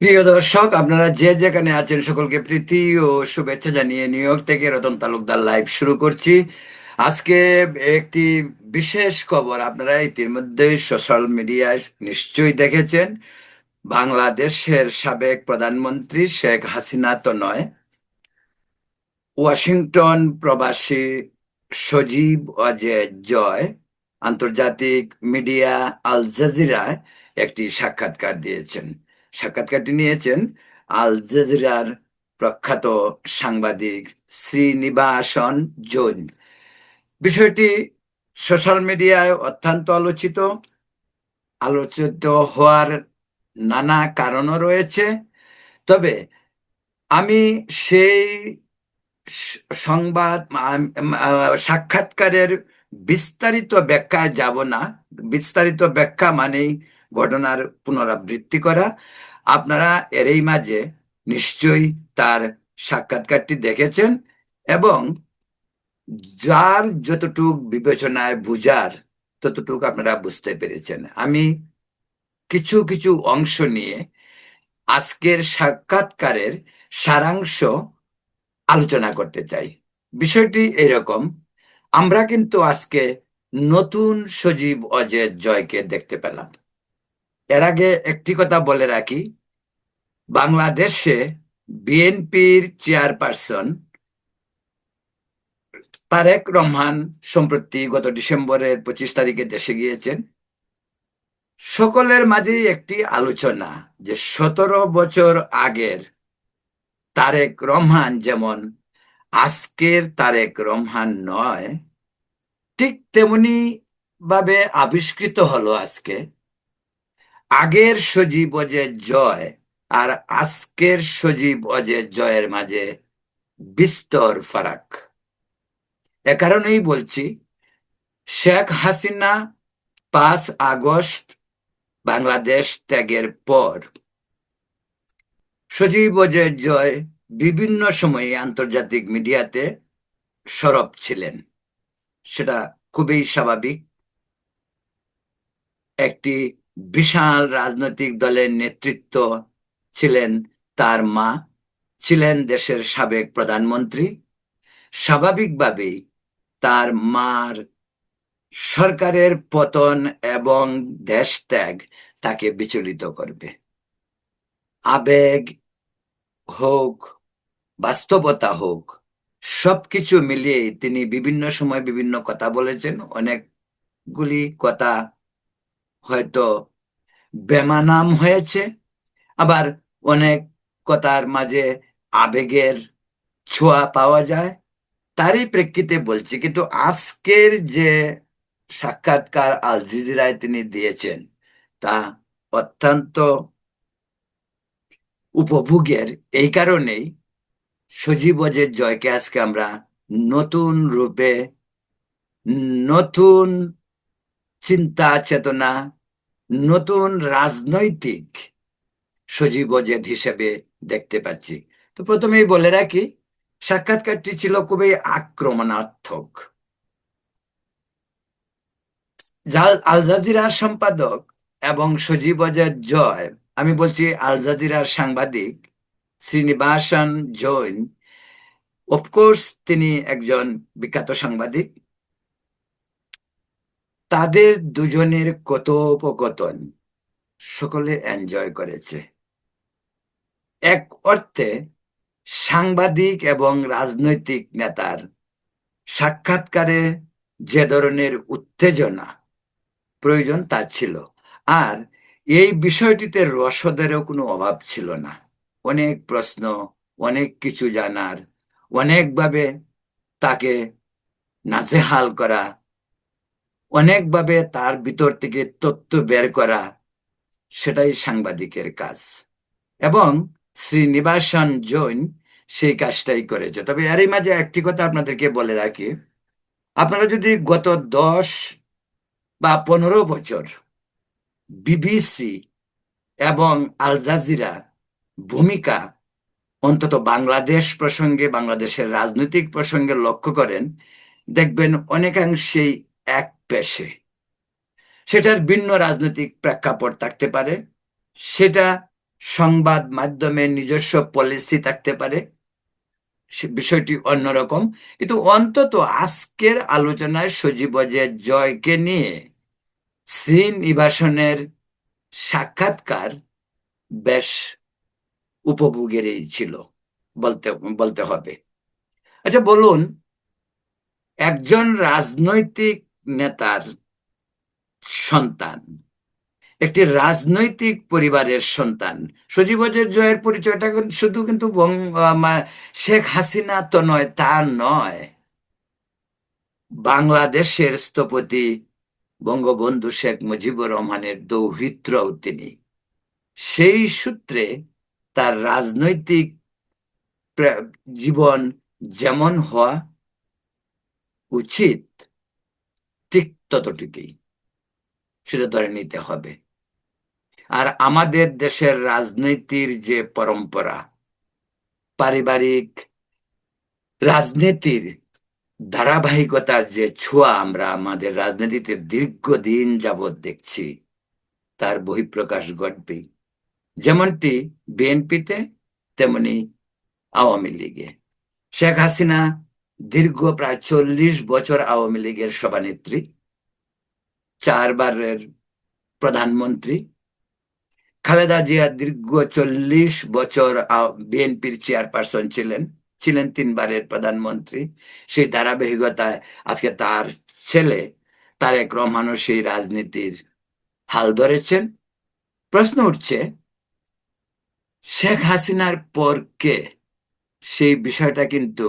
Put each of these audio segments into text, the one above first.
প্রিয় দর্শক, আপনারা যে যেখানে আছেন সকলকে প্রীতি ও শুভেচ্ছা জানিয়ে নিউ ইয়র্ক থেকে রতন তালুকদার লাইভ শুরু করছি। আজকে একটি বিশেষ খবর আপনারা ইতিমধ্যে সোশ্যাল মিডিয়ায় নিশ্চয়ই দেখেছেন। বাংলাদেশের সাবেক প্রধানমন্ত্রী শেখ হাসিনা তো নয়, ওয়াশিংটন প্রবাসী সজীব অজয় জয় আন্তর্জাতিক মিডিয়া আল জাজিরায় একটি সাক্ষাৎকার দিয়েছেন। সাক্ষাৎকারটি নিয়েছেন আল জাজিরার প্রখ্যাত সাংবাদিক শ্রীনিবাসন জৈন। বিষয়টি সোশ্যাল মিডিয়ায় অত্যন্ত আলোচিত আলোচিত হওয়ার নানা কারণও রয়েছে। তবে আমি সেই সংবাদ সাক্ষাৎকারের বিস্তারিত ব্যাখ্যায় যাব না। বিস্তারিত ব্যাখ্যা মানেই ঘটনার পুনরাবৃত্তি করা। আপনারা এরই মাঝে নিশ্চয়ই তার সাক্ষাৎকারটি দেখেছেন এবং যার যতটুক বিবেচনায় বুঝার ততটুকু আপনারা বুঝতে পেরেছেন। আমি কিছু কিছু অংশ নিয়ে আজকের সাক্ষাৎকারের সারাংশ আলোচনা করতে চাই। বিষয়টি এরকম, আমরা কিন্তু আজকে নতুন সজীব অজয় জয়কে দেখতে পেলাম। এর আগে একটি কথা বলে রাখি। বাংলাদেশে বিএনপির চেয়ারপারসন তারেক রহমান সম্প্রতি গত ডিসেম্বরের পঁচিশ তারিখে দেশে গিয়েছেন। সকলের মাঝেই একটি আলোচনা যে সতেরো বছর আগের তারেক রহমান যেমন আজকের তারেক রহমান নয়, ঠিক তেমনি ভাবে আবিষ্কৃত হলো আজকে। আগের সজীব অজয় জয় আর আজকের সজীব অজয় জয়ের মাঝে বিস্তর ফারাক। এ কারণেই বলছি, শেখ হাসিনা পাঁচ আগস্ট বাংলাদেশ ত্যাগের পর সজীব অজয় জয় বিভিন্ন সময়ে আন্তর্জাতিক মিডিয়াতে সরব ছিলেন। সেটা খুবই স্বাভাবিক। একটি বিশাল রাজনৈতিক দলের নেতৃত্ব ছিলেন তার মা, ছিলেন দেশের সাবেক প্রধানমন্ত্রী। স্বাভাবিকভাবেই তার মার সরকারের পতন এবং দেশ ত্যাগ তাকে বিচলিত করবে। আবেগ হোক, বাস্তবতা হোক, সবকিছু মিলিয়ে তিনি বিভিন্ন সময় বিভিন্ন কথা বলেছেন। অনেকগুলি কথা হয়তো বেমানাম হয়েছে, আবার অনেক কথার মাঝে আবেগের ছোঁয়া পাওয়া যায়। তারই প্রেক্ষিতে বলছি, কিন্তু আজকের যে সাক্ষাৎকার আল জিজিরায় তিনি দিয়েছেন, তা অত্যন্ত উপভোগের। এই কারণেই সজীব অজের জয়কে আজকে আমরা নতুন রূপে, নতুন চিন্তা চেতনা নতুন রাজনৈতিক সজীব অজেদ হিসেবে দেখতে পাচ্ছি। তো প্রথমেই বলে রাখি, সাক্ষাৎকারটি ছিল খুবই আক্রমণাত্মক। আল জাজিরার সম্পাদক এবং সজীব অজয় জয়, আমি বলছি আল জাজিরার সাংবাদিক শ্রীনিবাসন জৈন। অফকোর্স তিনি একজন বিখ্যাত সাংবাদিক। তাদের দুজনের কথোপকথন সকলে এনজয় করেছে। এক অর্থে সাংবাদিক এবং রাজনৈতিক নেতার সাক্ষাৎকারে যে ধরনের উত্তেজনা প্রয়োজন তা ছিল, আর এই বিষয়টিতে রসদেরও কোনো অভাব ছিল না। অনেক প্রশ্ন, অনেক কিছু জানার, অনেকভাবে তাকে নাজেহাল করা অনেকভাবে তার ভিতর থেকে তথ্য বের করা সেটাই সাংবাদিকের কাজ। এবং শ্রীনিবাসন জৈন সেই কাজটাই করেছে। তবে এরই মাঝে একটি কথা আপনাদেরকে বলে রাখি। আপনারা যদি গত দশ বা পনেরো বছর বিবিসি এবং আল জাজিরা ভূমিকা অন্তত বাংলাদেশ প্রসঙ্গে, বাংলাদেশের রাজনৈতিক প্রসঙ্গে লক্ষ্য করেন, দেখবেন অনেকাংশেই এক পেশে। সেটার ভিন্ন রাজনৈতিক প্রেক্ষাপট থাকতে পারে, সেটা সংবাদ মাধ্যমে নিজস্ব পলিসি থাকতে পারে বিষয়টি অন্যরকম। কিন্তু অন্তত আজকের আলোচনায় সজীব অজয় জয়কে নিয়ে শ্রী শ্রীনিবাসনের সাক্ষাৎকার বেশ উপভোগেরই ছিল, বলতে বলতে হবে। আচ্ছা বলুন, একজন রাজনৈতিক নেতার সন্তান, একটি রাজনৈতিক পরিবারের সন্তান। সজীব জয়ের পরিচয়টা শুধু কিন্তু শেখ হাসিনা তো নয়, তা নয়। বাংলাদেশের স্থপতি বঙ্গবন্ধু শেখ মুজিবুর রহমানের দৌহিত্রও তিনি। সেই সূত্রে তার রাজনৈতিক জীবন যেমন হওয়া উচিত ততটুকুই। সেটা ধরে নিতে হবে। আর আমাদের দেশের রাজনীতির যে পরম্পরা, পারিবারিক রাজনীতির ধারাবাহিকতার যে ছোঁয়া আমরা আমাদের রাজনীতিতে দীর্ঘদিন যাবৎ দেখছি, তার বহিঃপ্রকাশ ঘটবে যেমনটি বিএনপিতে, তেমনি আওয়ামী লীগে। শেখ হাসিনা দীর্ঘ প্রায় চল্লিশ বছর আওয়ামী লীগের সভানেত্রী। চারবারের প্রধানমন্ত্রী। খালেদা জিয়া দীর্ঘ চল্লিশ বছর বিএনপির চেয়ারপারসন ছিলেন ছিলেন তিনবারের প্রধানমন্ত্রী। সেই ধারাবাহিকতায় আজকে তার ছেলে তারেক রহমানও সেই রাজনীতির হাল ধরেছেন। প্রশ্ন উঠছে, শেখ হাসিনার পর কে সেই বিষয়টা কিন্তু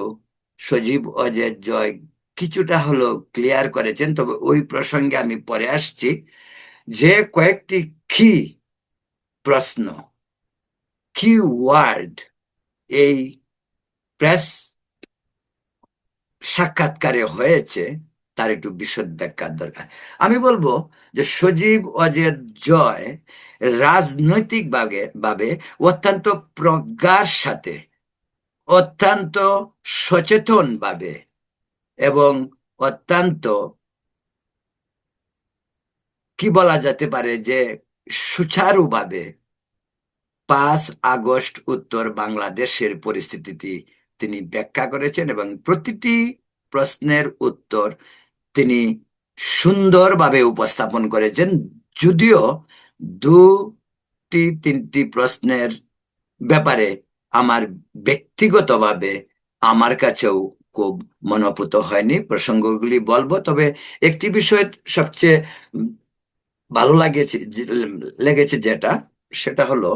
সজীব অজয় জয় কিছুটা হলো ক্লিয়ার করেছেন, তবে ওই প্রসঙ্গে আমি পরে আসছি। যে কয়েকটি কি প্রশ্ন কি ওয়ার্ড এই প্রেস সাক্ষাৎকারে হয়েছে, তার একটু বিশদ ব্যাখ্যার দরকার। আমি বলব যে সজীব অজয় জয় রাজনৈতিক ভাবে অত্যন্ত প্রজ্ঞার সাথে, অত্যন্ত সচেতন ভাবে এবং অত্যন্ত, কি বলা যেতে পারে যে সুচারুভাবে পাঁচ আগস্ট উত্তর বাংলাদেশের পরিস্থিতিটি তিনি ব্যাখ্যা করেছেন এবং প্রতিটি প্রশ্নের উত্তর তিনি সুন্দরভাবে উপস্থাপন করেছেন। যদিও দুটি, তিনটি প্রশ্নের ব্যাপারে আমার ব্যক্তিগতভাবে, আমার কাছেও মনোপুত হয়নি। প্রসঙ্গগুলি বলব। তবে একটি বিষয় সবচেয়ে ভালো লাগেছে, লেগেছে যেটা, সেটা হলো,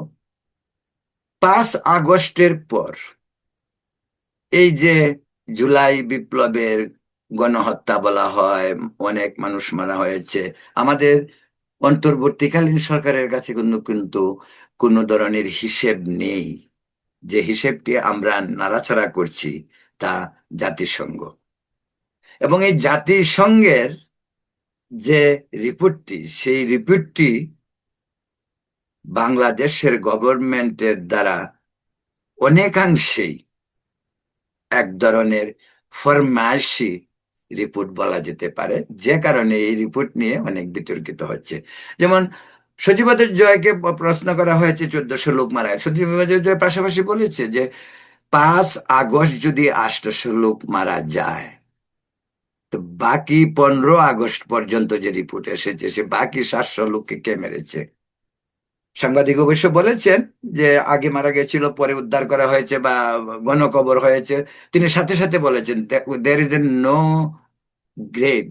পাঁচ আগস্টের পর এই যে জুলাই বিপ্লবের গণহত্যা বলা হয়, অনেক মানুষ মারা হয়েছে। আমাদের অন্তর্বর্তীকালীন সরকারের কাছে কিন্তু কিন্তু কোনো ধরনের হিসেব নেই। যে হিসেবটি আমরা নাড়াচাড়া করছি তা জাতিসংঘ। এবং এই জাতিসংঘের যে রিপোর্টটি, সেই রিপোর্টটি বাংলাদেশের গভর্নমেন্টের দ্বারা অনেকাংশেই এক ধরনের ফরমাইশি রিপোর্ট বলা যেতে পারে। যে কারণে এই রিপোর্ট নিয়ে অনেক বিতর্কিত হচ্ছে। যেমন সচিবাদের জয়কে প্রশ্ন করা হয়েছে, চোদ্দশো লোক মারা সচিবাদের জয় পাশাপাশি বলেছে যে পাঁচ আগস্ট যদি আটশো লোক মারা যায়, তো বাকি পনেরো আগস্ট পর্যন্ত যে রিপোর্ট এসেছে, সে বাকি সাতশো লোককে কে মেরেছে? সাংবাদিক অবশ্য বলেছেন যে আগে মারা গেছিল, পরে উদ্ধার করা হয়েছে বা গণকবর হয়েছে। তিনি সাথে সাথে বলেছেন there is a no grave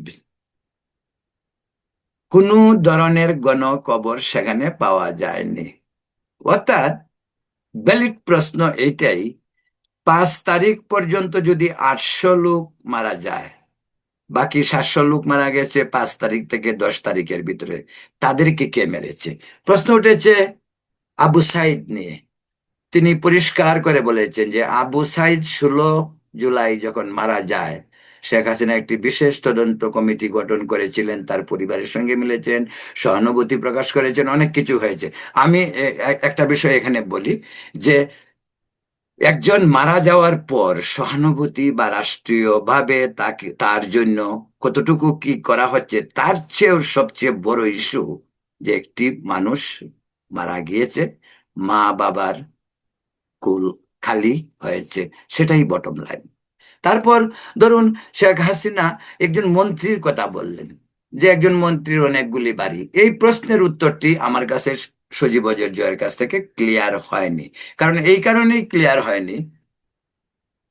কোন ধরনের গণকবর সেখানে পাওয়া যায়নি। অর্থাৎ ব্যালিড প্রশ্ন এইটাই পাঁচ তারিখ পর্যন্ত যদি আটশো লোক মারা যায়, বাকি সাতশো লোক মারা গেছে, পাঁচ তারিখ থেকে দশ তারিখের ভিতরে, তাদেরকে কে মেরেছে? প্রশ্ন উঠেছে আবু সাইদ নিয়ে। তিনি পরিষ্কার করে বলেছেন যে আবু সাইদ ষোলো জুলাই যখন মারা যায়, শেখ হাসিনা একটি বিশেষ তদন্ত কমিটি গঠন করেছিলেন, তার পরিবারের সঙ্গে মিলেছেন, সহানুভূতি প্রকাশ করেছেন, অনেক কিছু হয়েছে। আমি একটা বিষয় এখানে বলি যে একজন মারা যাওয়ার পর সহানুভূতি বা রাষ্ট্রীয়ভাবে তাকে, তার জন্য কতটুকু কি করা হচ্ছে, তার চেয়েও সবচেয়ে বড় ইস্যু যে একটি মানুষ মারা গিয়েছে, মা বাবার কুল খালি হয়েছে, সেটাই বটম লাইন তারপর ধরুন শেখ হাসিনা একজন মন্ত্রীর কথা বললেন, যে একজন মন্ত্রীর অনেকগুলি বাড়ি। এই প্রশ্নের উত্তরটি আমার কাছে সজীব অজয় জয়ের কাছ থেকে ক্লিয়ার হয়নি। কারণ এই কারণেই ক্লিয়ার হয়নি।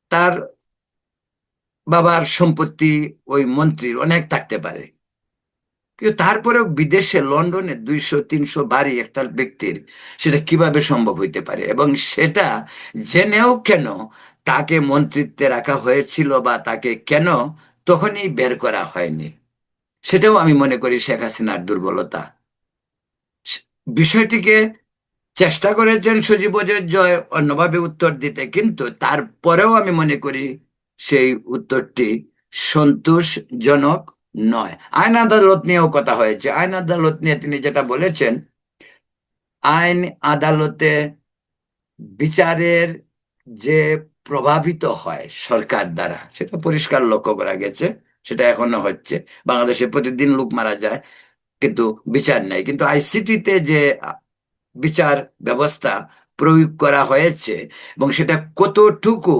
তার বাবার সম্পত্তি ওই মন্ত্রীর অনেক থাকতে পারে। কিন্তু তারপরেও বিদেশে লন্ডনে দুইশো, তিনশো বাড়ি একটা ব্যক্তির সেটা কীভাবে সম্ভব হইতে পারে? এবং সেটা জেনেও কেন তাকে মন্ত্রিত্বে রাখা হয়েছিল বা তাকে কেন তখনই বের করা হয়নি? সেটাও আমি মনে করি শেখ হাসিনার দুর্বলতা। বিষয়টিকে চেষ্টা করেছেন সজীব জয় অন্যভাবে উত্তর দিতে, কিন্তু তারপরেও আমি মনে করি সেই উত্তরটি সন্তোষজনক নয়। আইন আদালত নিয়েও কথা হয়েছে। আইন আদালত নিয়ে তিনি যেটা বলেছেন, আইন আদালতে বিচারের যে প্রভাবিত হয় সরকার দ্বারা, সেটা পরিষ্কার লক্ষ্য করা গেছে, সেটা এখনও হচ্ছে। বাংলাদেশে প্রতিদিন লোক মারা যায়। কিন্তু বিচার নেই। কিন্তু আইসিটিতে যে বিচার ব্যবস্থা প্রয়োগ করা হয়েছে এবং সেটা কতটুকু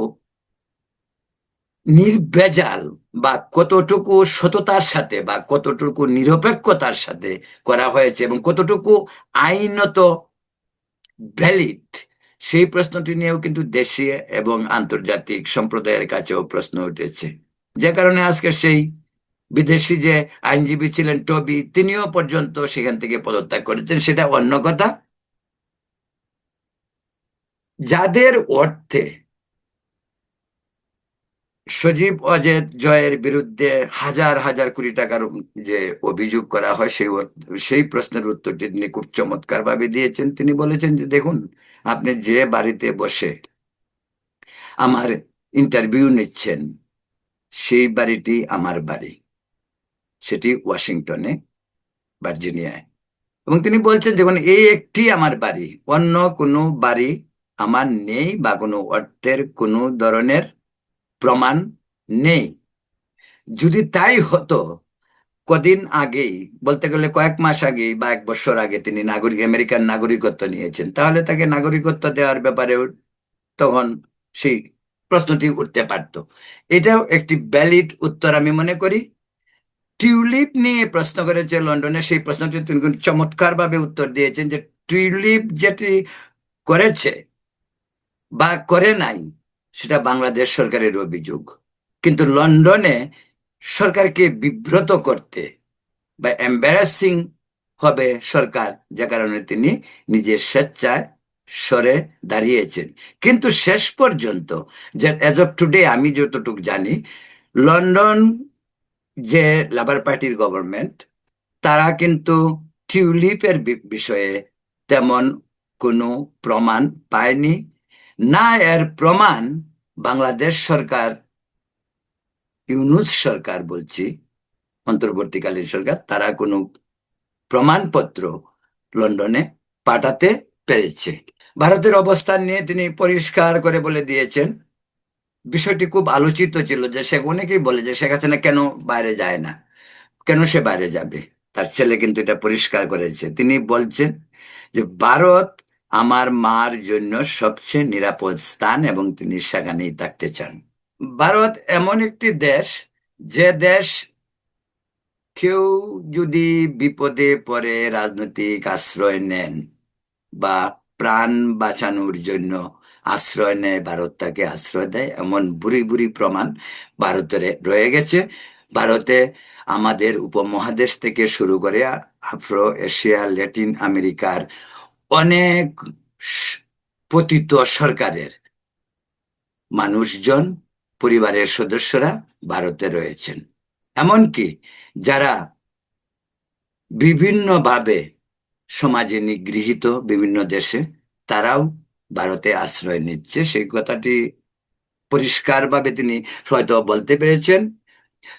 নির্বেজাল বা কতটুকু সততার সাথে বা কতটুকু নিরপেক্ষতার সাথে করা হয়েছে এবং কতটুকু আইনত ভ্যালিড সেই প্রশ্নটি নিয়েও কিন্তু দেশীয় এবং আন্তর্জাতিক সম্প্রদায়ের কাছেও প্রশ্ন উঠেছে। যে কারণে আজকে সেই বিদেশি যে আইনজীবী ছিলেন টবি, তিনিও পর্যন্ত সেখান থেকে পদত্যাগ করেছেন, সেটা অন্য কথা। যাদের অর্থে সজীব অজেদ জয়ের বিরুদ্ধে হাজার হাজার কোটি টাকার যে অভিযোগ করা হয়, সেই সেই প্রশ্নের উত্তরটি তিনি খুব চমৎকার ভাবে দিয়েছেন। তিনি বলেছেন যে, দেখুন, আপনি যে বাড়িতে বসে আমার ইন্টারভিউ নিচ্ছেন, সেই বাড়িটি আমার বাড়ি। সেটি ওয়াশিংটনে, ভার্জিনিয়ায়। এবং তিনি বলছেন যেমন এই একটি আমার বাড়ি। অন্য কোনো বাড়ি আমার নেই বা কোনো অর্থের কোনো ধরনের প্রমাণ নেই। যদি তাই হতো, কদিন আগেই, বলতে গেলে কয়েক মাস আগে বা এক বছর আগে তিনি নাগরিক, আমেরিকার নাগরিকত্ব নিয়েছেন। তাহলে তাকে নাগরিকত্ব দেওয়ার ব্যাপারে তখন সেই প্রশ্নটি উঠতে পারত। এটাও একটি ভ্যালিড উত্তর আমি মনে করি। টিউলিপ নিয়ে প্রশ্ন করেছে লন্ডনে, সেই প্রশ্নটি তিনি চমৎকার ভাবে উত্তর দিয়েছেন যে টিউলিপ যেটি করেছে বা করে নাই, সেটা বাংলাদেশ সরকারের অভিযোগ। কিন্তু লন্ডনে সরকারকে বিব্রত করতে বা এম্বারাসিং হবে সরকার, যে কারণে তিনি নিজের স্বেচ্ছায় সরে দাঁড়িয়েছেন। কিন্তু শেষ পর্যন্ত, যে এজ অফ টুডে আমি যতটুকু জানি, লন্ডন যে লেবার পার্টির গভর্নমেন্ট তারা কিন্তু টিউলিপের বিষয়ে তেমন কোনো প্রমাণ পায়নি। না এর প্রমাণ বাংলাদেশ সরকার, ইউনুস সরকার বলছি, অন্তর্বর্তীকালীন সরকার, তারা কোনো প্রমাণপত্র লন্ডনে পাঠাতে পেরেছে। ভারতের অবস্থান নিয়ে তিনি পরিষ্কার করে বলে দিয়েছেন বিষয়টি খুব আলোচিত ছিল যে সে অনেকেই বলে যে শেখ হাসিনা কেন বাইরে যায় না? কেন সে বাইরে যাবে? তার ছেলে কিন্তু এটা পরিষ্কার করেছে। তিনি বলছেন যে ভারত আমার মার জন্য সবচেয়ে নিরাপদ স্থান এবং তিনি সেখানেই থাকতে চান। ভারত এমন একটি দেশ যে দেশ কেউ যদি বিপদে পড়ে রাজনৈতিক আশ্রয় নেন বা প্রাণ বাঁচানোর জন্য আশ্রয় নেয়, ভারত তাকে আশ্রয় দেয়, এমন বুড়ি বুড়ি প্রমাণ ভারতের রয়ে গেছে। ভারতে আমাদের উপমহাদেশ থেকে শুরু করে আফ্রো এশিয়া, ল্যাটিন আমেরিকার অনেক পতিত সরকারের মানুষজন, পরিবারের সদস্যরা ভারতে রয়েছেন। এমনকি যারা বিভিন্নভাবে সমাজে নিগৃহীত বিভিন্ন দেশে, তারাও ভারতে আশ্রয় নিচ্ছে, সেই কথাটি পরিষ্কারভাবে তিনি হয়তো বলতে পেরেছেন।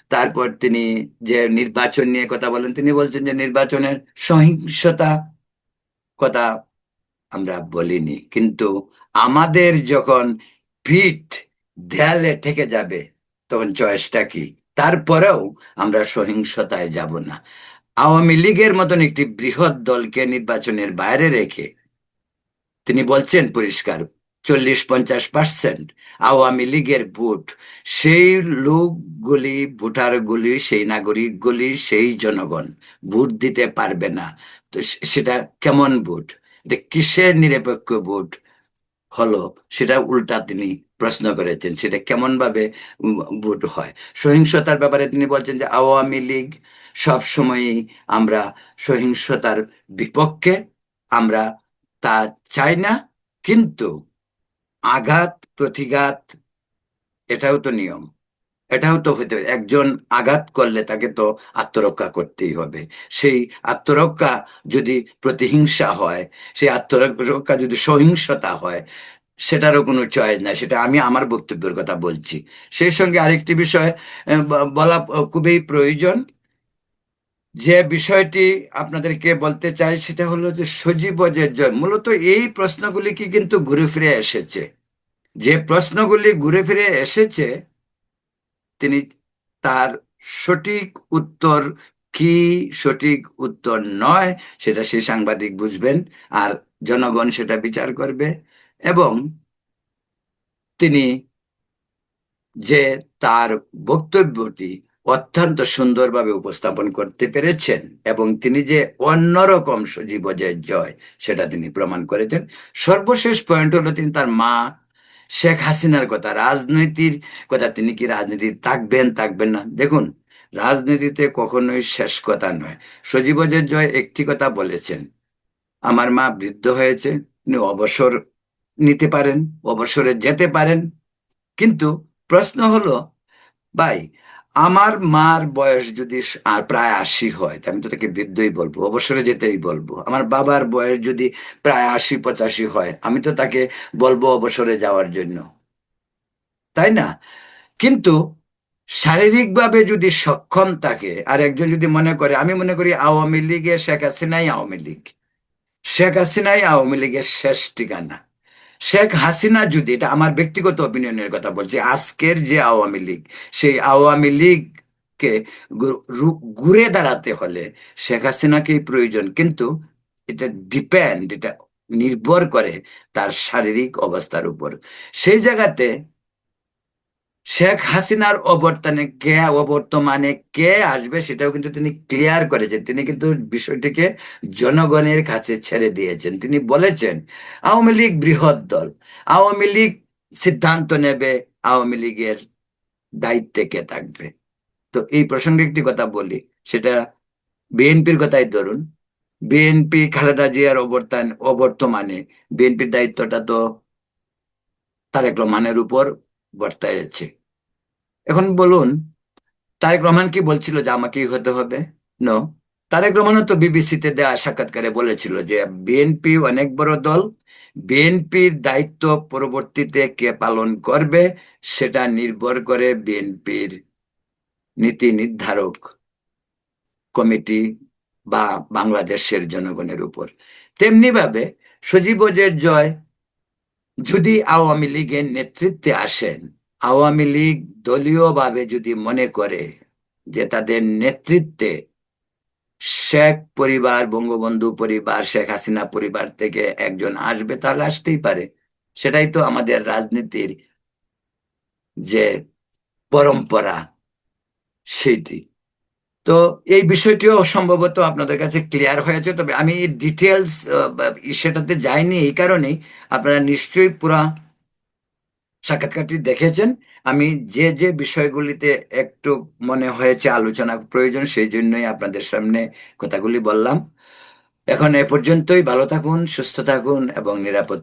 তারপর তিনি যে নির্বাচন নিয়ে কথা বলেন, তিনি বলছেন যে নির্বাচনের সহিংসতা কথা আমরা বলিনি। কিন্তু আমাদের যখন পিঠ দেয়ালে ঠেকে যাবে, তখন চয়েসটা কি? তারপরেও আমরা সহিংসতায় যাব না। আওয়ামী লীগের মতন একটি বৃহৎ দলকে নির্বাচনের বাইরে রেখে তিনি বলছেন পরিষ্কার, চল্লিশ পঞ্চাশ পার্সেন্ট আওয়ামী লীগের ভোট। সেই লোকগুলি, ভোটারগুলি, সেই নাগরিকগুলি, সেই জনগণ ভোট দিতে পারবে না। তো সেটা কেমন ভোট? এটা কিসের নিরপেক্ষ ভোট হলো? সেটা উল্টা তিনি প্রশ্ন করেছেন। সেটা কেমন ভাবে ভোট হয়? সহিংসতার ব্যাপারে তিনি বলছেন যে আওয়ামী লীগ সব সময়ই আমরা সহিংসতার বিপক্ষে আমরা তা চাই না, কিন্তু আঘাত, প্রতিঘাত, এটাও তো নিয়ম। এটাও তো পারে। একজন আঘাত করলে তাকে তো আত্মরক্ষা করতেই হবে। সেই আত্মরক্ষা যদি প্রতিহিংসা হয়, সেই আত্মরক্ষা যদি সহিংসতা হয়, সেটারও কোনো চয়েস নাই। সেটা আমি আমার বক্তব্যের কথা বলছি। সেই সঙ্গে আরেকটি বিষয় বলা খুবই প্রয়োজন। যে বিষয়টি আপনাদেরকে বলতে চাই সেটা হলো যে সজীব যে জয়, মূলত এই প্রশ্নগুলি কি কিন্তু ঘুরে ফিরে এসেছে। যে প্রশ্নগুলি ঘুরে ফিরে এসেছে, তিনি তার সঠিক উত্তর কি সঠিক উত্তর নয় সেটা সেই সাংবাদিক বুঝবেন আর জনগণ সেটা বিচার করবে এবং তিনি যে তার বক্তব্যটি অত্যন্ত সুন্দরভাবে উপস্থাপন করতে পেরেছেন এবং তিনি যে অন্যরকম সজীব যে জয় সেটা তিনি প্রমাণ করেছেন। সর্বশেষ পয়েন্ট হলো তিনি তার মা শেখ হাসিনার কথা, রাজনীতির কথা। তিনি কি রাজনীতি থাকবেন থাকবেন না? দেখুন, রাজনীতিতে কখনোই শেষ কথা নয়। সজীব জয় একটি কথা বলেছেন, আমার মা বৃদ্ধ হয়েছে, তিনি অবসর নিতে পারেন, অবসরে যেতে পারেন। কিন্তু প্রশ্ন হলো, ভাই আমার মার বয়স যদি আর প্রায় আশি হয় আমি তো তাকে বৃদ্ধই বলব, অবসরে যেতেই বলব। আমার বাবার বয়স যদি প্রায় আশি, পঁচাশি হয়, আমি তো তাকে বলব অবসরে যাওয়ার জন্য। তাই না? কিন্তু শারীরিকভাবে যদি সক্ষম থাকে, আর একজন যদি মনে করে, আমি মনে করি আওয়ামী লীগে শেখ হাসিনাই আওয়ামী লীগ। শেখ হাসিনাই আওয়ামী লীগের শেষ ঠিকানা। শেখ হাসিনা যদি, এটা আমার ব্যক্তিগত অপিনিয়নের কথা বলছি, আজকের যে আওয়ামী লীগ, সেই আওয়ামী লীগকে ঘুরে দাঁড়াতে হলে শেখ হাসিনাকেই প্রয়োজন। কিন্তু এটা ডিপেন্ড এটা নির্ভর করে তার শারীরিক অবস্থার উপর। সেই জায়গাতে শেখ হাসিনার অবর্তনে কে অবর্তমানে কে আসবে সেটাও কিন্তু তিনি ক্লিয়ার করেছেন। তিনি কিন্তু বিষয়টিকে জনগণের কাছে ছেড়ে দিয়েছেন। তিনি বলেছেন, আওয়ামী লীগ বৃহৎ দল, আওয়ামী লীগ সিদ্ধান্ত নেবে, আওয়ামী লীগের দায়িত্বে কে থাকবে? তো এই প্রসঙ্গে একটি কথা বলি, সেটা বিএনপির কথাই ধরুন। বিএনপি খালেদা জিয়ার অবর্তন অবর্তমানে বিএনপির দায়িত্বটা তো তারেক রহমানের উপর বর্তাইছে এখন বলুন, তারেক রহমান কি বলছিল যে আমাকেই হতে হবে? ন তারেক রহমানও তো বিবিসিতে দেওয়া সাক্ষাৎকারে বলেছিল যে বিএনপি অনেক বড় দল, বিএনপির দায়িত্ব পরবর্তীতে কে পালন করবে সেটা নির্ভর করে বিএনপির নীতি নির্ধারক কমিটি বা বাংলাদেশের জনগণের উপর। তেমনি ভাবে সজীব জয় যদি আওয়ামী লীগের নেতৃত্বে আসেন, আওয়ামী লীগ দলীয়ভাবে যদি মনে করে যে তাদের নেতৃত্বে শেখ পরিবার, বঙ্গবন্ধু পরিবার, শেখ হাসিনা পরিবার থেকে একজন আসবে, তাহলে আসতেই পারে। সেটাই তো আমাদের রাজনীতির যে পরম্পরা, সেটি। তো এই বিষয়টিও সম্ভবত আপনাদের কাছে ক্লিয়ার হয়েছে, তবে আমি ডিটেলস সেটাতে যাইনি এই কারণেই। আপনারা নিশ্চয়ই পুরা সাক্ষাৎকারটি দেখেছেন। আমি যে যে বিষয়গুলিতে একটু মনে হয়েছে আলোচনা প্রয়োজন, সেই জন্যই আপনাদের সামনে কথাগুলি বললাম। এখন এ পর্যন্তই। ভালো থাকুন, সুস্থ থাকুন এবং নিরাপদ